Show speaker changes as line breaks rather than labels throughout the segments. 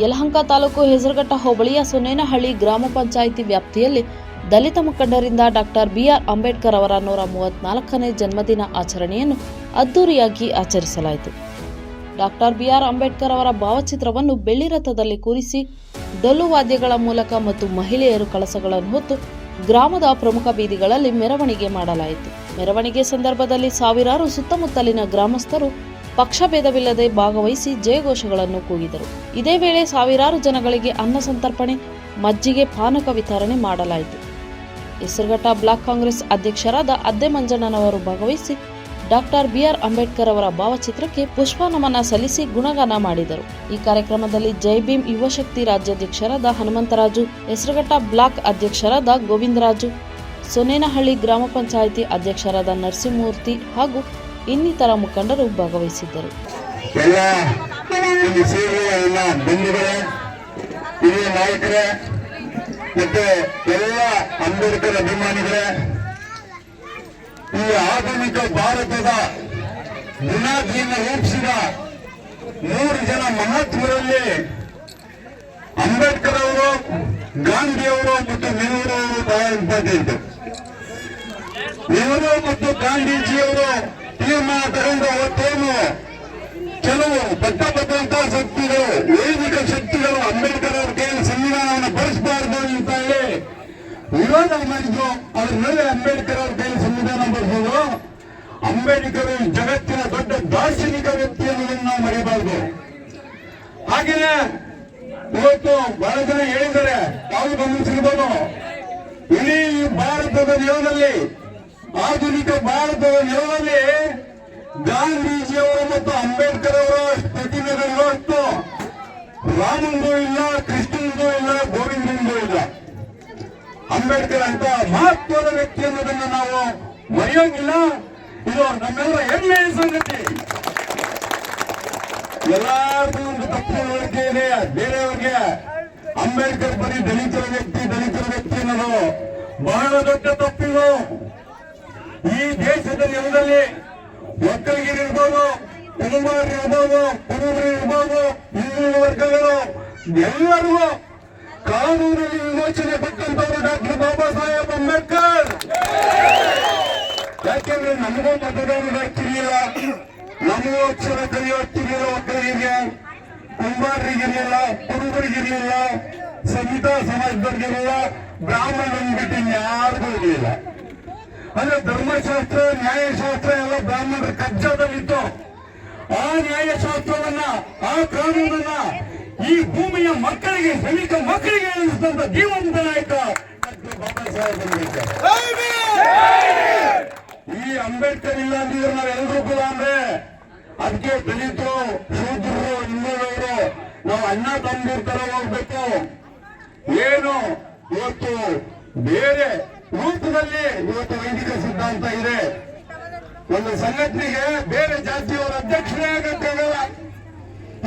ಯಲಹಂಕ ತಾಲೂಕು ಹೆಸರುಘಟ್ಟ ಹೋಬಳಿಯ ಸೊನ್ನೇನಹಳ್ಳಿ ಗ್ರಾಮ ಪಂಚಾಯಿತಿ ವ್ಯಾಪ್ತಿಯಲ್ಲಿ ದಲಿತ ಮುಖಂಡರಿಂದ ಡಾಕ್ಟರ್ ಬಿಆರ್ ಅಂಬೇಡ್ಕರ್ ಅವರ ನೂರ ಮೂವತ್ನಾಲ್ಕನೇ ಜನ್ಮದಿನ ಆಚರಣೆಯನ್ನು ಅದ್ದೂರಿಯಾಗಿ ಆಚರಿಸಲಾಯಿತು. ಡಾಕ್ಟರ್ ಬಿಆರ್ ಅಂಬೇಡ್ಕರ್ ಅವರ ಭಾವಚಿತ್ರವನ್ನು ಬೆಳ್ಳಿ ರಥದಲ್ಲಿ ಕೂರಿಸಿ ಡೊಲ್ಲು ವಾದ್ಯಗಳ ಮೂಲಕ ಮತ್ತು ಮಹಿಳೆಯರು ಕಳಸಗಳನ್ನು ಹೊತ್ತು ಗ್ರಾಮದ ಪ್ರಮುಖ ಬೀದಿಗಳಲ್ಲಿ ಮೆರವಣಿಗೆ ಮಾಡಲಾಯಿತು. ಮೆರವಣಿಗೆ ಸಂದರ್ಭದಲ್ಲಿ ಸಾವಿರಾರು ಸುತ್ತಮುತ್ತಲಿನ ಗ್ರಾಮಸ್ಥರು ಪಕ್ಷಭೇದವಿಲ್ಲದೆ ಭಾಗವಹಿಸಿ ಜಯಘೋಷಗಳನ್ನು ಕೂಗಿದರು. ಇದೇ ವೇಳೆ ಸಾವಿರಾರು ಜನಗಳಿಗೆ ಅನ್ನ ಸಂತರ್ಪಣೆ, ಮಜ್ಜಿಗೆ ಪಾನಕ ವಿತರಣೆ ಮಾಡಲಾಯಿತು. ಹೆಸರುಘಟ್ಟ ಬ್ಲಾಕ್ ಕಾಂಗ್ರೆಸ್ ಅಧ್ಯಕ್ಷರಾದ ಅದ್ದೆ ಮಂಜಣ್ಣನವರು ಭಾಗವಹಿಸಿ ಡಾಕ್ಟರ್ ಬಿಆರ್ ಅಂಬೇಡ್ಕರ್ ಅವರ ಭಾವಚಿತ್ರಕ್ಕೆ ಪುಷ್ಪ ನಮನ ಸಲ್ಲಿಸಿ ಗುಣಗಾನ ಮಾಡಿದರು. ಈ ಕಾರ್ಯಕ್ರಮದಲ್ಲಿ ಜೈ ಭೀಮ್ ಯುವಶಕ್ತಿ ರಾಜ್ಯಾಧ್ಯಕ್ಷರಾದ ಹನುಮಂತರಾಜು, ಹೆಸರುಘಟ್ಟ ಬ್ಲಾಕ್ ಅಧ್ಯಕ್ಷರಾದ ಗೋವಿಂದರಾಜು ಸೊನೇನಹಳ್ಳಿ ಗ್ರಾಮ ಪಂಚಾಯಿತಿ ಅಧ್ಯಕ್ಷರಾದ ನರಸಿಂಹಮೂರ್ತಿ ಹಾಗೂ ಇನ್ನಿತರ ಮುಖಂಡರು ಭಾಗವಹಿಸಿದ್ದರು.
ಹಿರಿಯ ನಾಯಕರೇ, ಮತ್ತೆ ಎಲ್ಲ ಅಂಬೇಡ್ಕರ್ ಅಭಿಮಾನಿಗಳ, ಈ ಆಧುನಿಕ ಭಾರತದ ಬುನಾದಿಯನ್ನು ರೂಪಿಸಿದ ಮೂರು ಜನ ಮಹಾತ್ಮರಲ್ಲಿ ಅಂಬೇಡ್ಕರ್ ಅವರು ಗಾಂಧಿಯವರು ಮತ್ತು ನೆಹರು ಅವರು ಬಹಳ ಇಂಪಾರ್ಟೆಂಟ್ ನೆಹರು ಮತ್ತು ತೀರ್ಮಾನ ತಗೊಂಡ ಅವತ್ತೇನು ಕೆಲವು ಬದ್ಧಪಟ್ಟಂತ ಶಕ್ತಿಗಳು, ವೈದಿಕ ಶಕ್ತಿಗಳು ಅಂಬೇಡ್ಕರ್ ಅವ್ರ ಕೈಯಲ್ಲಿ ಸಂವಿಧಾನವನ್ನು ಬಳಸಬಾರ್ದು ಅಂತ ಹೇಳಿ ವಿರೋಧ ಮಾಡಿದ್ರು. ಅವ್ರ ಮೇಲೆ ಅಂಬೇಡ್ಕರ್ ಅವ್ರ ಕೈಯಲ್ಲಿ ಸಂವಿಧಾನ ಬಳಸೋದು. ಅಂಬೇಡ್ಕರ್ ಜಗತ್ತಿನ ದೊಡ್ಡ ದಾರ್ಶನಿಕ ವ್ಯಕ್ತಿ ಅನ್ನೋದನ್ನು ನಾವು ಮರೆಯಬಾರ್ದು ಹಾಗೆಯೇ ಇವತ್ತು ಬಹಳ ಜನ ಹೇಳಿದ್ದಾರೆ ತಾವು ಗಮನಿಸಿರ್ಬೋದು? ಇಡೀ ಭಾರತದ ನೆಲದಲ್ಲಿ, ಆಧುನಿಕ ಭಾರತದ ನೆಲದಲ್ಲಿ ಗಾಂಧೀಜಿಯವರು ಮತ್ತು ಅಂಬೇಡ್ಕರ್ ಅವರ ಪ್ರತಿಮೆಗಳು ಇವತ್ತು ರಾಮಂದು ಇಲ್ಲ, ಕೃಷ್ಣಂದು ಇಲ್ಲ, ಗೋವಿಂದಂದು ಇಲ್ಲ. ಅಂಬೇಡ್ಕರ್ ಅಂತ ಮಹತ್ವದ ವ್ಯಕ್ತಿ ಅನ್ನೋದನ್ನ ನಾವು ಮರೆಯೋಂಗಿಲ್ಲ. ಇದು ನಮ್ಮೆಲ್ಲರ ಹೆಮ್ಮೆಯ ಸಂಗತಿ. ಎಲ್ಲಾರ್ದು ಒಂದು ತಪ್ಪು ತಿಳುವಳಿಕೆ ಇದೆ. ಬೇರೆಯವ್ರಿಗೆ ಅಂಬೇಡ್ಕರ್ ಬರೀ ದಲಿತರ ವ್ಯಕ್ತಿ ದಲಿತರ ವ್ಯಕ್ತಿ ಅನ್ನೋದು ಬಹಳ ದೊಡ್ಡ ತಪ್ಪಿದು ಈ ದೇಶದ ನೆಲದಲ್ಲಿ ಒಕ್ಕಲಿಗರಿರ್ಬೋದು ಕುರುಬರಿರ್ಬೋದು ಕುರುಬರಿರ್ಬೋದು ಹಿಂದುಳಿದ ವರ್ಗಗಳು ಎಲ್ಲರಿಗೂ ಕಾನೂನಲ್ಲಿ ವಿಮೋಚನೆ ಕೊಟ್ಟಂತವರು ಡಾಕ್ಟರ್ ಬಾಬಾ ಸಾಹೇಬ್ ಅಂಬೇಡ್ಕರ್. ಯಾಕೆಂದ್ರೆ ನಮಗೂ ಮತದಾರರು ಹಕ್ಕಿರಲಿಲ್ಲ ನಮಗೂ ಅಕ್ಷರ ಕಲಿಯೋ ಹಕ್ಕಿರಲಿಲ್ಲ ಒಕ್ಕಲಿಗರಿಗೆ. ಕುಂಬಾರರಿಗಿರಲಿಲ್ಲ, ಕುರುಬರಿಗಿರಲಿಲ್ಲ ಸಂಹಿತಾ ಸಮಾಜದವ್ರಿಗಿರಲಿಲ್ಲ ಬ್ರಾಹ್ಮಣನ್ ಬಿಟ್ಟು ಯಾರಿಗೂ ಇರಲಿಲ್ಲ. ಅಂದ್ರೆ ಧರ್ಮಶಾಸ್ತ್ರ, ನ್ಯಾಯಶಾಸ್ತ್ರ ಎಲ್ಲ ಬ್ರಾಹ್ಮಣರ ಕಬ್ಜಾದಲ್ಲಿತ್ತು. ಆ ನ್ಯಾಯಶಾಸ್ತ್ರವನ್ನ, ಆ ಕಾನೂನನ್ನ ಈ ಭೂಮಿಯ ಮಕ್ಕಳಿಗೆ ಶ್ರಮಿಕ ಮಕ್ಕಳಿಗೆ ಅನಿಸಿದಂತ ಜೀವಂತ ನಾಯಕ ಬಾಬಾ ಸಾಹೇಬ್ ಈ ಅಂಬೇಡ್ಕರ್ ಇಲ್ಲ ಅಂದಿದ್ರೆ ನಾವೆಲ್ಲರೂ ಕೂಡ ಅಂದ್ರೆ ಅದಕ್ಕೆ ದಲಿತರು, ಶೂದ್ರರು, ಹಿಂದುಳಿದವರು, ನಾವು ಅಣ್ಣ ತಮ್ಮದಿರ ತರ ಹೋಗ್ಬೇಕು. ಏನು? ಇವತ್ತು ಬೇರೆ ರೂಪದಲ್ಲಿ ಇವತ್ತು ವೈದಿಕ ಸಿದ್ಧಾಂತ ಇದೆ. ಒಂದು ಸಂಘಟನೆಗೆ ಬೇರೆ ಜಾತಿಯವರ ಅಧ್ಯಕ್ಷರೇ ಆಗಕ್ಕಾಗಲ್ಲ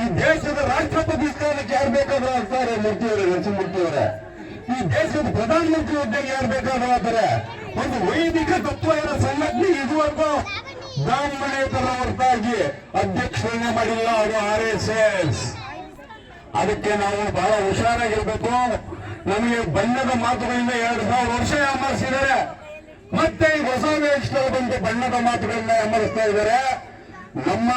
ಈ ದೇಶದ ರಾಷ್ಟ್ರಪತಿ ಸ್ಥಾನಕ್ಕೆ ಯಾರು ಬೇಕಾದ್ರೂ ಆಗ್ತಾರೆ, ಮೂರ್ತಿಯವರೇ, ನರಸಿಂಹಮೂರ್ತಿಯವರೇ. ಈ ದೇಶದ ಪ್ರಧಾನಮಂತ್ರಿ ಹುದ್ದೆಗೆ ಯಾರು ಬೇಕಾದ್ರೂ ಆಗ್ತಾರೆ. ಒಂದು ವೈದಿಕ ತತ್ವ ಇರೋ ಸಂಘಟನೆ ಇದುವರೆಗೂ ಬ್ರಾಹ್ಮಣೇತರ ಹೊರತಾಗಿ ಅಧ್ಯಕ್ಷರನ್ನೇ ಮಾಡಿಲ್ಲ ಅದು ಆರ್ ಎಸ್ ಎಸ್. ಅದಕ್ಕೆ ನಾವು ಬಹಳ ಹುಷಾರಾಗಿರ್ಬೇಕು. ನಮಗೆ ಬಣ್ಣದ ಮಾತುಗಳಿಂದ ಎರಡು ಸಾವಿರ ವರ್ಷ ಅಮರಿಸಿದ್ದಾರೆ. ಮತ್ತೆ ಈ ಹೊಸ ವೇಷದಲ್ಲಿ ಬಂದು ಬಣ್ಣದ ಮಾತುಗಳಿಂದ ಅಮರಿಸ್ತಾ ಇದ್ದಾರೆ. ನಮ್ಮ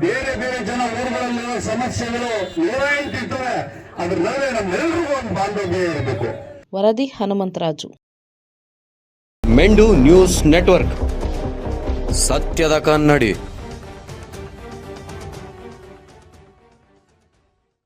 ಬೇರೆ ಬೇರೆ ಜನ ಊರುಗಳಲ್ಲಿರುವ ಸಮಸ್ಯೆಗಳು ನೂರ ಎಂಟು ಇರ್ತವೆ. ಅದ್ರ ನಡುವೆ ನಮ್ಮೆಲ್ಲರಿಗೂ ಒಂದು ಬಾಂಧವ್ಯ ಇರಬೇಕು.
ವರದಿ ಹನುಮಂತರಾಜು.
ಮೆಂಡು news network. ಸತ್ಯದ ಕನ್ನಡಿ.